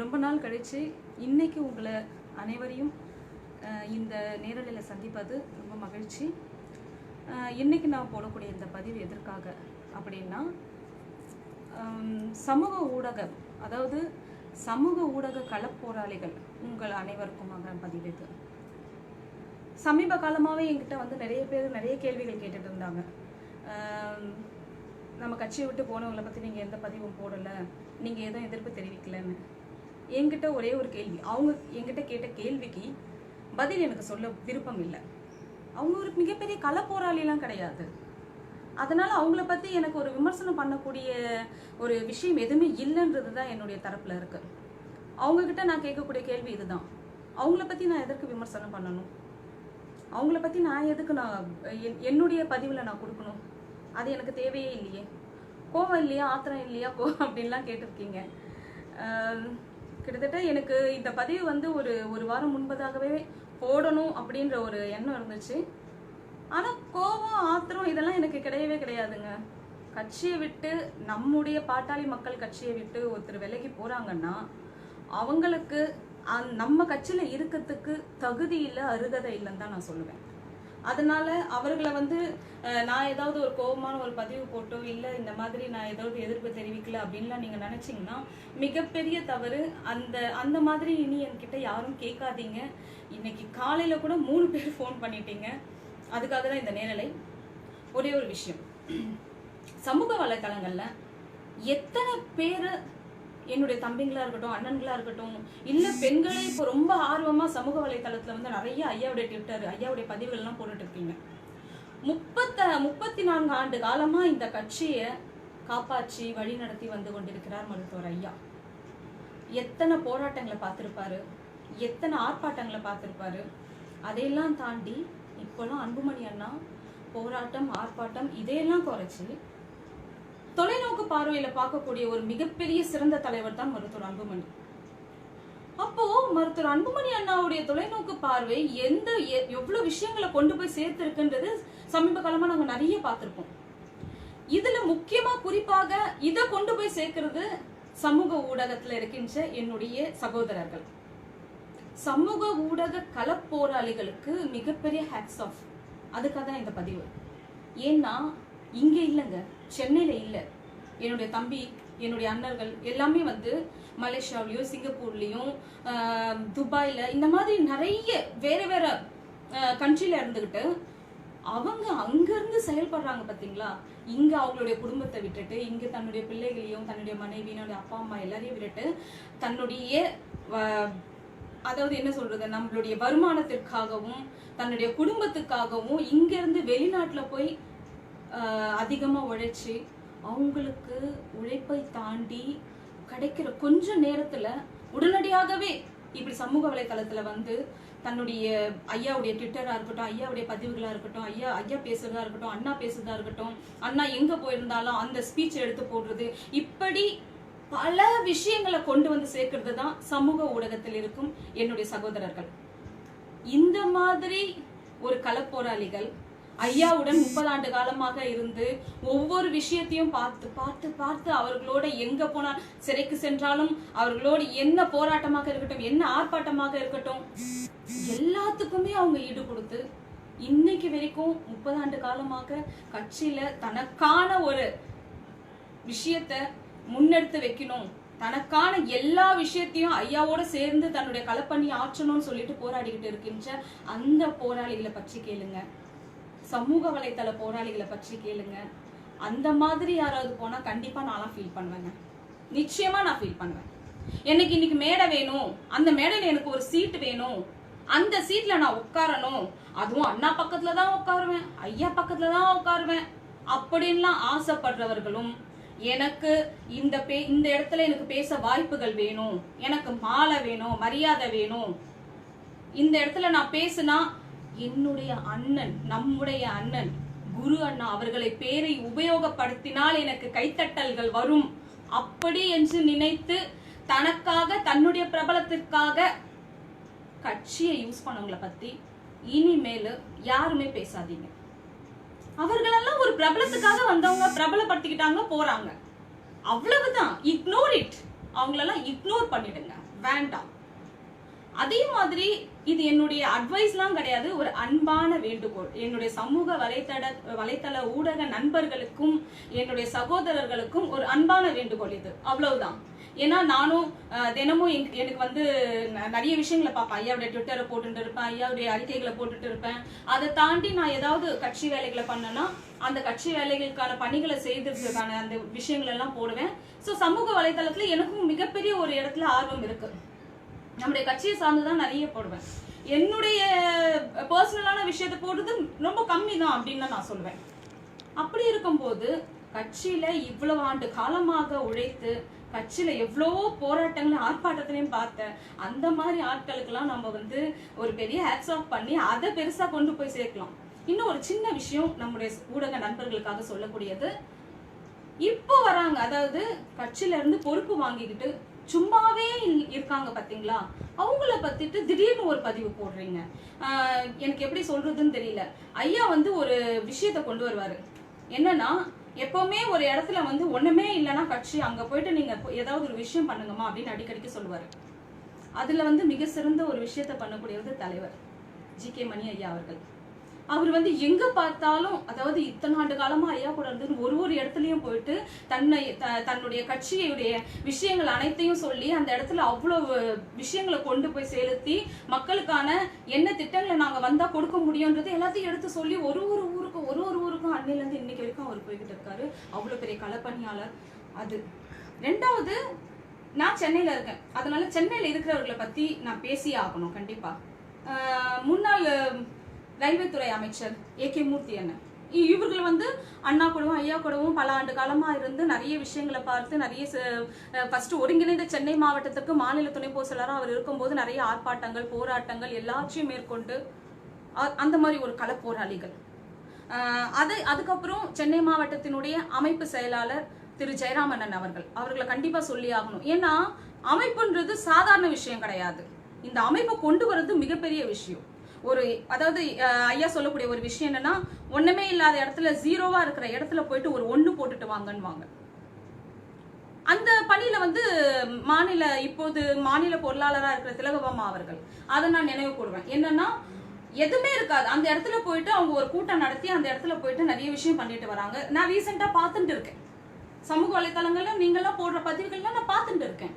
ரொம்ப நாள் கழித்து இன்னைக்கு உங்களை அனைவரையும் இந்த நேரலையில் சந்திப்பது ரொம்ப மகிழ்ச்சி. இன்றைக்கி இன்னைக்கு நான் போடக்கூடிய இந்த பதிவு எதற்காக அப்படின்னா சமூக ஊடகம் அதாவது சமூக ஊடக களப்போராளிகள் உங்கள் அனைவருக்குமாக பதிவு இது சமீப காலமாகவே என்கிட்ட வந்து நிறைய பேர் நிறைய கேள்விகள் கேட்டுட்டு இருந்தாங்க. நம்ம கட்சியை விட்டு போனவங்களை பற்றி நீங்கள் எந்த பதிவும் போடலை நீங்கள் எதுவும் எதிர்ப்பு தெரிவிக்கலன்னு. என்கிட்ட ஒரே ஒரு கேள்வி. அவங்க என்கிட்ட கேட்ட கேள்விக்கு பதில் எனக்கு சொல்ல விருப்பம் இல்லை. அவங்க ஒரு மிகப்பெரிய கள போராளிலாம் கிடையாது. அதனால அவங்கள பற்றி எனக்கு ஒரு விமர்சனம் பண்ணக்கூடிய ஒரு விஷயம் எதுவுமே இல்லைன்றது தான் என்னுடைய தரப்பில் இருக்கு. அவங்க கிட்ட நான் கேட்கக்கூடிய கேள்வி இதுதான். அவங்கள பற்றி நான் எதற்கு விமர்சனம் பண்ணணும்? அவங்கள பற்றி நான் எதுக்கு நான் என்- என்னுடைய பதிவில் நான் கொடுக்கணும்? அது எனக்கு தேவையே இல்லையே. கோவம் இல்லையா? ஆத்திரம் இல்லையா? கோ அப்படின்லாம் கேட்டிருக்கீங்க. கிட்டத்தட்ட எனக்கு இந்த பதிவு வந்து ஒரு ஒரு வாரம் முன்பதாகவே போடணும் அப்படின்ற ஒரு எண்ணம் இருந்துச்சு. ஆனால் கோபம் ஆத்திரம் இதெல்லாம் எனக்கு கிடையவே கிடையாதுங்க. கட்சியை விட்டு நம்முடைய பாட்டாளி மக்கள் கட்சியை விட்டு ஒருத்தர் விலகி போகிறாங்கன்னா அவங்களுக்கு அந்- நம்ம கட்சியில் இருக்கிறதுக்கு தகுதி இல்லை அருகதை இல்லைன்னு தான் நான் சொல்லுவேன். அதனால அவர்களை வந்து நான் ஏதாவது ஒரு கோபமான ஒரு பதிவு போட்டோ இல்லை இந்த மாதிரி நான் ஏதாவது எதிர்ப்பு தெரிவிக்கல அப்படின்லாம் நீங்கள் நினச்சிங்கன்னா மிகப்பெரிய தவறு. அந்த அந்த மாதிரி இனி என்கிட்ட யாரும் கேட்காதீங்க. இன்னைக்கு காலையில் கூட மூணு பேர் ஃபோன் பண்ணிட்டீங்க. அதுக்காக தான் இந்த நேரலை. ஒரே ஒரு விஷயம். சமூக வலைத்தளங்களில் எத்தனை பேர் என்னுடைய தம்பிங்களா இருக்கட்டும் அண்ணன்களா இருக்கட்டும் இல்ல பெண்களே இப்போ ரொம்ப ஆர்வமா சமூக வலைதளத்துல வந்து நிறைய ஐயாவுடைய ட்விட்டர் ஐயாவுடைய பதிவுகள் எல்லாம் போட்டுட்டு இருக்கீங்க. முப்பத்த முப்பத்தி நான்கு ஆண்டு காலமா இந்த கட்சியை காப்பாற்றி வழி நடத்தி வந்து கொண்டிருக்கிறார் மருத்துவர் ஐயா. எத்தனை போராட்டங்களை பார்த்துருப்பாரு எத்தனை ஆர்ப்பாட்டங்களை பார்த்துருப்பாரு அதையெல்லாம் தாண்டி இப்போலாம் அன்புமணி அண்ணா போராட்டம் ஆர்ப்பாட்டம் இதையெல்லாம் குறைச்சி தொலைநோக்கு பார்வையில பார்க்கக்கூடிய ஒரு மிகப்பெரிய சிறந்த தலைவர் தான் மருத்துவர் அன்புமணி. அப்போ மருத்துவர் அன்புமணி அண்ணாவுடைய தொலைநோக்கு பார்வை எந்த எவ்வளவு விஷயங்களை கொண்டு போய் சேர்த்திருக்குன்றது சமீப காலமா நாங்க நிறைய பார்த்திருப்போம். இதுல முக்கியமா குறிப்பாக இதை கொண்டு போய் சேர்க்கிறது சமூக ஊடகத்துல இருக்கின்ற என்னுடைய சகோதரர்கள். சமூக ஊடக களப்போராளிகளுக்கு மிகப்பெரிய ஹேட்ஸ் ஆஃப் அதுக்காக தான் இந்த பதிவு. ஏன்னா இங்க இல்லைங்க. சென்னையில் இல்லை. என்னுடைய தம்பி என்னுடைய அண்ணர்கள் எல்லாமே வந்து மலேசியாவிலையும் சிங்கப்பூர்லேயும் துபாயில் இந்த மாதிரி நிறைய வேறு வேறு கண்ட்ரியில் இருந்துக்கிட்டு அவங்க அங்கேருந்து செயல்படுறாங்க பார்த்தீங்களா இங்கே அவங்களுடைய குடும்பத்தை விட்டுட்டு இங்கே தன்னுடைய பிள்ளைகளையும் தன்னுடைய மனைவி தன்னுடைய அப்பா அம்மா எல்லாரையும் விட்டுட்டு தன்னுடைய வ- அதாவது என்ன சொல்றது? நம்மளுடைய வருமானத்திற்காகவும் தன்னுடைய குடும்பத்துக்காகவும் இங்கேருந்து வெளிநாட்டில் போய் அதிகமாக உழைச்சி அவங்களுக்கு உழைப்பை தாண்டி கிடைக்கிற கொஞ்ச நேரத்தில் உடனடியாகவே இப்படி சமூக வலைத்தளத்தில் வந்து தன்னுடைய ஐயாவுடைய ட்விட்டராக இருக்கட்டும் ஐயாவுடைய பதிவுகளாக இருக்கட்டும் ஐயா ஐயா பேசுறதா இருக்கட்டும் அண்ணா பேசுறதா இருக்கட்டும் அண்ணா எங்கே போயிருந்தாலும் அந்த ஸ்பீச் எடுத்து போடுறது இப்படி பல விஷயங்களை கொண்டு வந்து சேர்க்கறது தான் சமூக ஊடகத்தில் இருக்கும் என்னுடைய சகோதரர்கள். இந்த மாதிரி ஒரு களப்போராளிகள் ஐயாவுடன் முப்பது ஆண்டு காலமாக இருந்து ஒவ்வொரு விஷயத்தையும் பார்த்து பார்த்து பார்த்து அவர்களோட எங்க போனால் சிறைக்கு சென்றாலும் அவர்களோடு என்ன போராட்டமாக இருக்கட்டும் என்ன ஆர்ப்பாட்டமாக இருக்கட்டும் எல்லாத்துக்குமே அவங்க ஈடு கொடுத்து இன்னைக்கு வரைக்கும் முப்பது ஆண்டு காலமாக கட்சியில தனக்கான ஒரு விஷயத்த முன்னெடுத்து வைக்கணும். தனக்கான எல்லா விஷயத்தையும் ஐயாவோட சேர்ந்து தன்னுடைய களப்பணி ஆற்றணும்னு சொல்லிட்டு போராடிக்கிட்டு இருக்கின்ற அந்த போராளிகளை பற்றி கேளுங்க. சமூக வலைத்தள போராளிகளை பற்றி கேளுங்க. அந்த மாதிரி யாராவது போனா கண்டிப்பா நான்லாம் ஃபீல் பண்ணுவேங்க. நிச்சயமா நான் ஃபீல் பண்ணுவேன். எனக்கு இன்னைக்கு மேடை வேணும். அந்த மேடையில எனக்கு ஒரு சீட் வேணும். அந்த சீட்ல நான் உட்காரணும். அதுவும் அண்ணா பக்கத்துல தான் உட்காருவேன். ஐயா பக்கத்துல தான் உட்காருவேன். அப்படின்லாம் ஆசைப்படுறவர்களும் எனக்கு இந்த பே இந்த இடத்துல எனக்கு பேச வாய்ப்புகள் வேணும். எனக்கு மாலை வேணும் மரியாதை வேணும். இந்த இடத்துல நான் பேசுனா என்னுடைய அண்ணன் நம்முடைய அண்ணன் குரு அண்ணா அவர்களை பேரை உபயோகப்படுத்தினால் எனக்கு கைத்தட்டல்கள் வரும். அப்படி என்று நினைத்து தனக்காக தன்னுடைய பிரபலத்திற்காக கட்சியை யூஸ் பண்ணவங்களை பத்தி இனிமேல் யாருமே பேசாதீங்க. அவர்களெல்லாம் ஒரு பிரபலத்துக்காக வந்தவங்க பிரபலப்படுத்திக்கிட்டாங்க போறாங்க. அவ்வளவுதான். இக்னோர் இட் அவங்களெல்லாம் இக்னோர் பண்ணிடுங்க. வேண்டாம். அதே மாதிரி இது என்னுடைய அட்வைஸ்லாம் கிடையாது. ஒரு அன்பான வேண்டுகோள். என்னுடைய சமூக வலைத்தட வலைத்தள ஊடக நண்பர்களுக்கும் என்னுடைய சகோதரர்களுக்கும் ஒரு அன்பான வேண்டுகோள் இது. அவ்வளவுதான். ஏன்னா நானும் தினமும் எனக்கு எனக்கு வந்து ந- நிறைய விஷயங்களை பார்ப்பேன். ஐயாவுடைய ட்விட்டரை போட்டுட்டு இருப்பேன் ஐயாவுடைய அறிக்கைகளை போட்டுட்டு இருப்பேன். அதை தாண்டி நான் ஏதாவது கட்சி வேலைகளை பண்ணேன்னா அந்த கட்சி வேலைகளுக்கான பணிகளை செய்திருக்கிறதுக்கான அந்த விஷயங்கள் எல்லாம் போடுவேன். ஸோ சமூக வலைதளத்துல எனக்கும் மிகப்பெரிய ஒரு இடத்துல ஆர்வம் இருக்கு. நம்முடைய கட்சியை சார்ந்து தான் நிறைய போடுவேன். என்னுடைய பர்சனலான விஷயத்தை போடுறது ரொம்ப கம்மி தான் அப்படின்னு நான் சொல்லுவேன். அப்படி இருக்கும்போது கட்சியில இவ்வளவு ஆண்டு காலமாக உழைத்து கட்சியில எவ்வளவோ போராட்டங்களையும் ஆர்ப்பாட்டத்திலையும் பார்த்தேன். அந்த மாதிரி ஆட்களுக்கெல்லாம் நம்ம வந்து ஒரு பெரிய ஹேட்ஸ் ஆஃப் பண்ணி அதை பெருசா கொண்டு போய் சேர்க்கலாம். இன்னும் ஒரு சின்ன விஷயம் நம்முடைய ஊடக நண்பர்களுக்காக சொல்லக்கூடியது. இப்போ வராங்க அதாவது கட்சியில இருந்து பொறுப்பு வாங்கிக்கிட்டு சும்மாவே இருக்காங்க பார்த்தீங்களா அவங்கள பத்திட்டு திடீர்னு ஒரு பதிவு போடுறீங்க. எனக்கு எப்படி சொல்றதுன்னு தெரியல. ஐயா வந்து ஒரு விஷயத்த கொண்டு வருவாரு. என்னன்னா எப்பவுமே ஒரு இடத்துல வந்து ஒண்ணுமே இல்லைன்னா கட்சி அங்க போயிட்டு நீங்க ஏதாவது ஒரு விஷயம் பண்ணுங்கம்மா அப்படின்னு அடிக்கடிக்கு சொல்லுவாரு. அதுல வந்து மிக சிறந்த ஒரு விஷயத்த பண்ணக்கூடியவர் தலைவர் ஜி கே மணி ஐயா அவர்கள். அவர் வந்து எங்க பார்த்தாலும் அதாவது இத்தனை ஆண்டு காலமா ஐயா கூட இருந்து ஒரு ஒரு இடத்துலயும் போயிட்டு தன்னை த- தன்னுடைய கட்சியுடைய விஷயங்கள் அனைத்தையும் சொல்லி அந்த இடத்துல அவ்வளவு விஷயங்களை கொண்டு போய் செலுத்தி மக்களுக்கான என்ன திட்டங்களை நாங்க வந்தா கொடுக்க முடியும்ன்றது எல்லாத்தையும் எடுத்து சொல்லி ஒரு ஒரு ஊருக்கும் ஒரு ஒரு ஊருக்கும் அன்னையில இருந்து இன்னைக்கு வரைக்கும் அவர் போய்கிட்டு இருக்காரு. அவ்வளவு பெரிய களப்பணியாளர் அது. ரெண்டாவது நான் சென்னையில இருக்கேன். அதனால சென்னையில இருக்கிறவர்களை பத்தி நான் பேசியே ஆகணும் கண்டிப்பா. முன்னாள் ரயில்வே துறை அமைச்சர் ஏ கே மூர்த்தி அண்ணன் இ- இவர்கள் வந்து அண்ணா கூடவும் ஐயா கூடவும் பல ஆண்டு காலமா இருந்து நிறைய விஷயங்களை பார்த்து நிறைய ஃபர்ஸ்ட் ஒருங்கிணைந்த சென்னை மாவட்டத்துக்கு மாநில துணை பொதுச் அவர் இருக்கும்போது நிறைய ஆர்ப்பாட்டங்கள் போராட்டங்கள் எல்லாத்தையும் மேற்கொண்டு அ- அந்த மாதிரி ஒரு கள போராளிகள். அதை அது அதுக்கப்புறம் சென்னை மாவட்டத்தினுடைய அமைப்பு செயலாளர் திரு. ஜெயராமண்ணன் அவர்கள். அவர்களை கண்டிப்பா சொல்லி ஆகணும். ஏன்னா அமைப்புன்றது சாதாரண விஷயம் கிடையாது. இந்த அமைப்பை கொண்டு வர்றது மிகப்பெரிய விஷயம். ஒரு அதாவது ஐயா சொல்லக்கூடிய ஒரு விஷயம் என்னன்னா ஒண்ணுமே இல்லாத இடத்துல ஜீரோவா இருக்கிற இடத்துல போயிட்டு ஒரு ஒண்ணு போட்டுட்டு வாங்கன்னுவாங்க. அந்த பணியில வந்து மாநில இப்போது மாநில பொருளாளராக இருக்கிற திலகபாமா அவர்கள் அதை நான் நினைவு கூடுவேன் என்னன்னா எதுவுமே இருக்காது. அந்த இடத்துல போயிட்டு அவங்க ஒரு கூட்டம் நடத்தி அந்த இடத்துல போயிட்டு நிறைய விஷயம் பண்ணிட்டு வராங்க. நான் ரீசெண்டா பார்த்துட்டு இருக்கேன். சமூக வலைத்தளங்கள்ல நீங்கெல்லாம் போடுற பதிவுகள்லாம் நான் பார்த்துட்டு இருக்கேன்.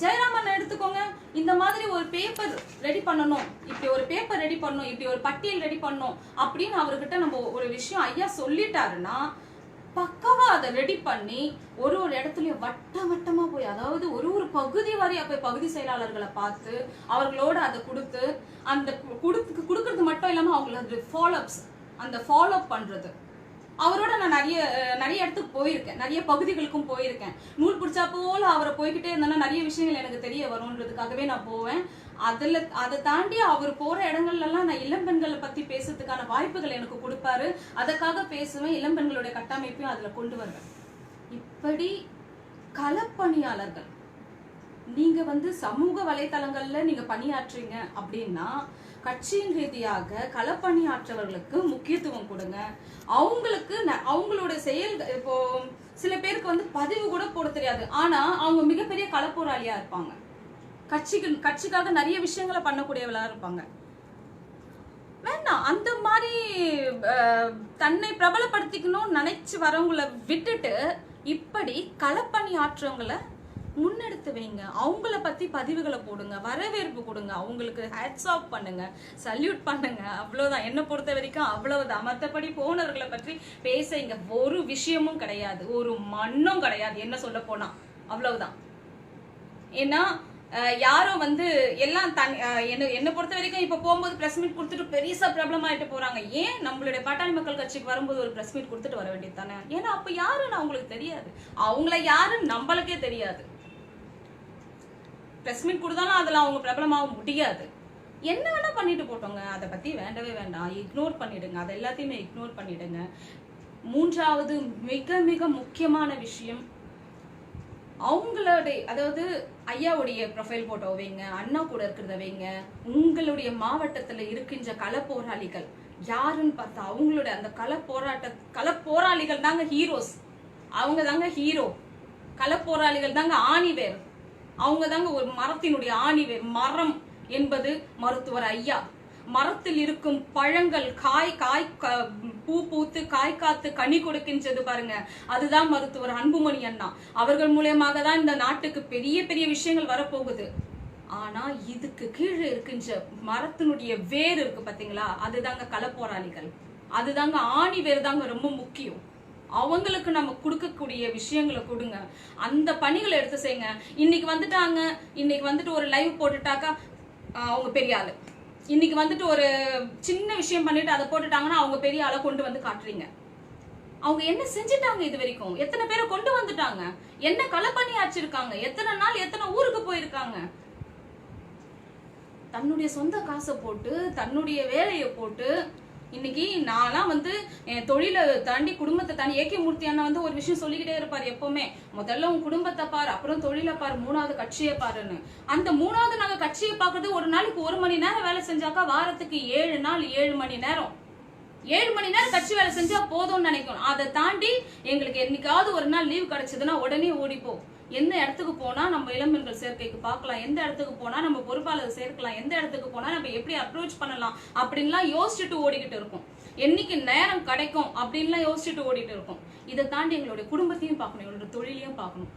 ஜெயராமன் எடுத்துக்கோங்க. இந்த மாதிரி ஒரு பேப்பர் ரெடி பண்ணணும். இப்படி ஒரு பேப்பர் ரெடி பண்ணணும். இப்படி ஒரு பட்டியல் ரெடி பண்ணணும். அப்படின்னு அவர்கிட்ட நம்ம ஒரு விஷயம் ஐயா சொல்லிட்டாருன்னா பக்கவா அதை ரெடி பண்ணி ஒரு ஒரு இடத்துலயும் வட்ட வட்டமா போய் அதாவது ஒரு ஒரு பகுதி வரையா போய் பகுதி செயலாளர்களை பார்த்து அவர்களோட அதை கொடுத்து அந்த கொடுத்து கொடுக்கறது மட்டும் இல்லாம அவங்கள ஃபாலோஅப்ஸ் அந்த ஃபாலோ பண்றது. அவரோட நான் நிறைய நிறைய இடத்துக்கு போயிருக்கேன். நிறைய பகுதிகளுக்கும் போயிருக்கேன். நூல் பிடிச்சா போல அவரை போய்கிட்டே இருந்தேன்னா நிறைய விஷயங்கள் எனக்கு தெரிய வரும்ன்றதுக்காகவே நான் போவேன். அதில் அதை தாண்டி அவர் போகிற இடங்கள்லாம் நான் இளம்பெண்களை பற்றி பேசுறதுக்கான வாய்ப்புகள் எனக்கு கொடுப்பாரு. அதற்காக பேசுவேன். இளம்பெண்களுடைய கட்டமைப்பையும் அதில் கொண்டு வருவேன். இப்படி களப்பணியாளர்கள் நீங்கள் வந்து சமூக வலைத்தளங்களில் நீங்கள் பணியாற்றுறீங்க அப்படின்னா கட்சியின் ரீதியாக களப்பணியாற்றவர்களுக்கு முக்கியத்துவம் கொடுங்க. அவங்களுக்கு ந- அவங்களோட செயல் இப்போ சில பேருக்கு வந்து பதிவு கூட போட தெரியாது. ஆனா அவங்க மிகப்பெரிய களப்போராளியா இருப்பாங்க. கட்சிக்கு கட்சிக்காக நிறைய விஷயங்களை பண்ணக்கூடியவளா இருப்பாங்க. வேண்டாம். அந்த மாதிரி தன்னை பிரபலப்படுத்திக்கணும்னு நினைச்சு வரவங்கள விட்டுட்டு இப்படி களப்பணி ஆற்றவங்களை முன்னெடுத்து வைங்க. அவங்கள பத்தி பதிவுகளை போடுங்க. வரவேற்பு கொடுங்க. அவங்களுக்கு ஹேட்ஸ் ஆஃப் பண்ணுங்க. சல்யூட் பண்ணுங்க. அவ்வளவுதான். என்ன பொறுத்த வரைக்கும் அவ்வளவுதான். மற்றபடி போனவர்களை பற்றி பேச இங்கே ஒரு விஷயமும் கிடையாது. ஒரு மண்ணும் கிடையாது. என்ன சொல்ல போனா. அவ்வளவுதான். ஏன்னா யாரும் வந்து எல்லாம் தன் என்ன என்னை பொறுத்த வரைக்கும் இப்ப போகும்போது பிரஸ் மீட் கொடுத்துட்டு பெருசா ப்ராப்ளம் ஆயிட்டு போறாங்க. ஏன் நம்மளுடைய பாட்டாளி மக்கள் கட்சிக்கு வரும்போது ஒரு பிரஸ் மீட் கொடுத்துட்டு வர வேண்டியது தானே? ஏன்னா அப்ப யாருன்னு அவங்களுக்கு தெரியாது. அவங்கள யாருன்னு நம்மளுக்கே தெரியாது. ப்ரெஸ் மீட் கொடுத்தாலும் அதில் அவங்க பிரபலமாக முடியாது. என்ன வேணால் பண்ணிட்டு போட்டோங்க அதை பற்றி வேண்டவே வேண்டாம். இக்னோர் பண்ணிடுங்க. அதை எல்லாத்தையுமே இக்னோர் பண்ணிடுங்க. மூன்றாவது மிக மிக முக்கியமான விஷயம். அவங்களுடைய அதாவது ஐயாவுடைய ப்ரொஃபைல் போட்டோ வைங்க அண்ணா கூட இருக்கிறத வைங்க. உங்களுடைய மாவட்டத்தில் இருக்கின்ற கள போராளிகள். யாருன்னு பார்த்தா அவங்களுடைய அந்த கள போராட்ட கள போராளிகள் தாங்க ஹீரோஸ் அவங்க தாங்க ஹீரோ களப்போராளிகள் தாங்க ஆணிவேர். அவங்க தாங்க ஒரு மரத்தினுடைய ஆணிவேர் மரம் என்பது மருத்துவர் ஐயா. மரத்தில் இருக்கும் பழங்கள் காய் காய் க- பூ பூத்து காய் காத்து கனி கொடுக்கின்றது பாருங்க. அதுதான் மருத்துவர் அன்புமணி அண்ணா. அவர்கள் மூலியமாக தான் இந்த நாட்டுக்கு பெரிய பெரிய விஷயங்கள் வரப்போகுது. ஆனா இதுக்கு கீழே இருக்கின்ற மரத்தினுடைய வேர் இருக்கு பாத்தீங்களா? அதுதாங்க களப்போராளிகள் அதுதாங்க ஆணி வேர் தாங்க ரொம்ப முக்கியம். அவங்களுக்கு நம்ம கொடுக்கக்கூடிய விஷயங்களை கொடுங்க. அந்த பணிகளை எடுத்து செய்யுங்க இன்னைக்கு வந்துட்டாங்க. இன்னைக்கு வந்துட்டு ஒரு லைவ் போட்டுட்டாக்கா அவங்க பெரிய ஆளு. இன்னைக்கு வந்துட்டு ஒரு சின்ன விஷயம் பண்ணிட்டு அதை போட்டுட்டாங்கன்னா அவங்க பெரிய ஆளை கொண்டு வந்து காட்டுறீங்க. அவங்க என்ன செஞ்சுட்டாங்க இது வரைக்கும்? எத்தனை பேரை கொண்டு வந்துட்டாங்க? என்ன களப்பணி ஆச்சிருக்காங்க எத்தனை நாள் எத்தனை ஊருக்கு போயிருக்காங்க? தன்னுடைய சொந்த காசை போட்டு தன்னுடைய வேலையை போட்டு இன்னைக்கு நான்லாம் வந்து என் தொழிலை தாண்டி குடும்பத்தை தாண்டி ஏகே மூர்த்தி அண்ணா வந்து ஒரு விஷயம் சொல்லிக்கிட்டே இருப்பார் எப்பவுமே. முதல்ல உன் குடும்பத்தை பாரு அப்புறம் தொழிலை பாரு மூணாவது கட்சியை பாருன்னு. அந்த மூணாவது நாங்க கட்சியை பார்க்கறது ஒரு நாளைக்கு ஒரு மணி நேரம் வேலை செஞ்சாக்கா வாரத்துக்கு ஏழு நாள் ஏழு மணி நேரம். ஏழு மணி நேரம் கட்சி வேலை செஞ்சா போதும்னு நினைக்கணும். அதை தாண்டி எங்களுக்கு என்னைக்காவது ஒரு நாள் லீவ் கிடைச்சதுன்னா உடனே ஓடிப்போம். எந்த இடத்துக்கு போனா நம்ம இளம்பெண்கள் சேர்க்கைக்கு பார்க்கலாம் எந்த இடத்துக்கு போனா நம்ம பொறுப்பாளர் சேர்க்கலாம் எந்த இடத்துக்கு போனா நம்ம எப்படி அப்ரோச் பண்ணலாம் அப்படின்லாம் யோசிச்சுட்டு ஓடிக்கிட்டு இருக்கோம் என்னைக்கு நேரம் கிடைக்கும் அப்படின்லாம் யோசிச்சுட்டு ஓடிட்டு இருக்கோம் இதை தாண்டி எங்களுடைய குடும்பத்தையும் பார்க்கணும் எங்களோட தொழிலையும் பார்க்கணும்.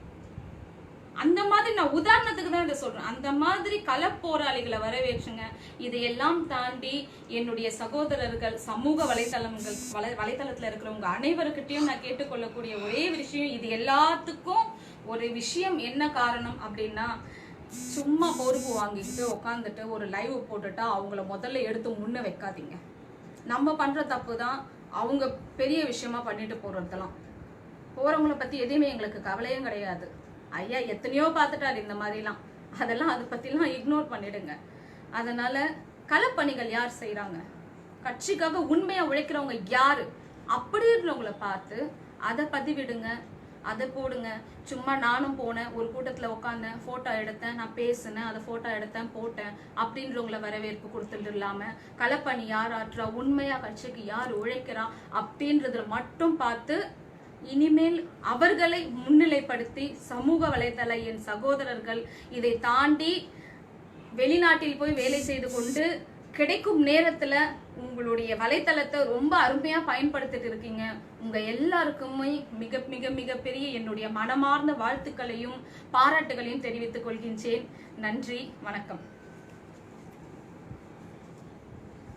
அந்த மாதிரி நான் உதாரணத்துக்கு தான் இதை சொல்றேன். அந்த மாதிரி களப்போராளிகளை வரவேற்றுங்க. இதையெல்லாம் தாண்டி என்னுடைய சகோதரர்கள் சமூக வலைத்தளங்கள் வலை வலைத்தளத்தில் இருக்கிறவங்க அனைவருக்கிட்டையும் நான் கேட்டுக்கொள்ளக்கூடிய ஒரே விஷயம் இது எல்லாத்துக்கும் ஒரு விஷயம் என்ன காரணம் அப்படின்னா சும்மா பொறுப்பு வாங்கிக்கிட்டு உட்காந்துட்டு ஒரு லைவ் போட்டுட்டா அவங்கள முதல்ல எடுத்து முன்ன வைக்காதீங்க. நம்ம பண்ற தப்பு தான் அவங்க பெரிய விஷயமா பண்ணிட்டு போறதெல்லாம். போகிறவங்கள பத்தி எதையுமே எங்களுக்கு கவலையும் கிடையாது. ஐயா எத்தனையோ பார்த்துட்டாரு இந்த மாதிரிலாம். அதெல்லாம் அதை பத்திலாம் இக்னோர் பண்ணிடுங்க. அதனால களப்பணிகள் யார் செய்கிறாங்க கட்சிக்காக உண்மையா உழைக்கிறவங்க யாரு? அப்படின்றவங்கள பார்த்து அதை பதிவிடுங்க. அதை போடுங்க. சும்மா நானும் போனேன் ஒரு கூட்டத்தில் உட்காந்தேன் ஃபோட்டோ எடுத்தேன் நான் பேசினேன் அதை ஃபோட்டோ எடுத்தேன் போட்டேன் அப்படின்றவங்கள வரவேற்பு கொடுத்துட்டு இல்லாமல் களப்பணி யார் ஆற்றா உண்மையாக கட்சிக்கு யார் உழைக்கிறா அப்படின்றத மட்டும் பார்த்து இனிமேல் அவர்களை முன்னிலைப்படுத்தி சமூக வலைதள என் சகோதரர்கள் இதை தாண்டி வெளிநாட்டில் போய் வேலை செய்து கொண்டு கிடைக்கும் நேரத்துல உங்களுடைய வலைத்தளத்தை ரொம்ப அருமையா பயன்படுத்திட்டு இருக்கீங்க. உங்க எல்லாருக்குமே மிக மிக மிக பெரிய என்னுடைய மனமார்ந்த வாழ்த்துக்களையும் பாராட்டுகளையும் தெரிவித்துக் கொள்கின்றேன். நன்றி வணக்கம்.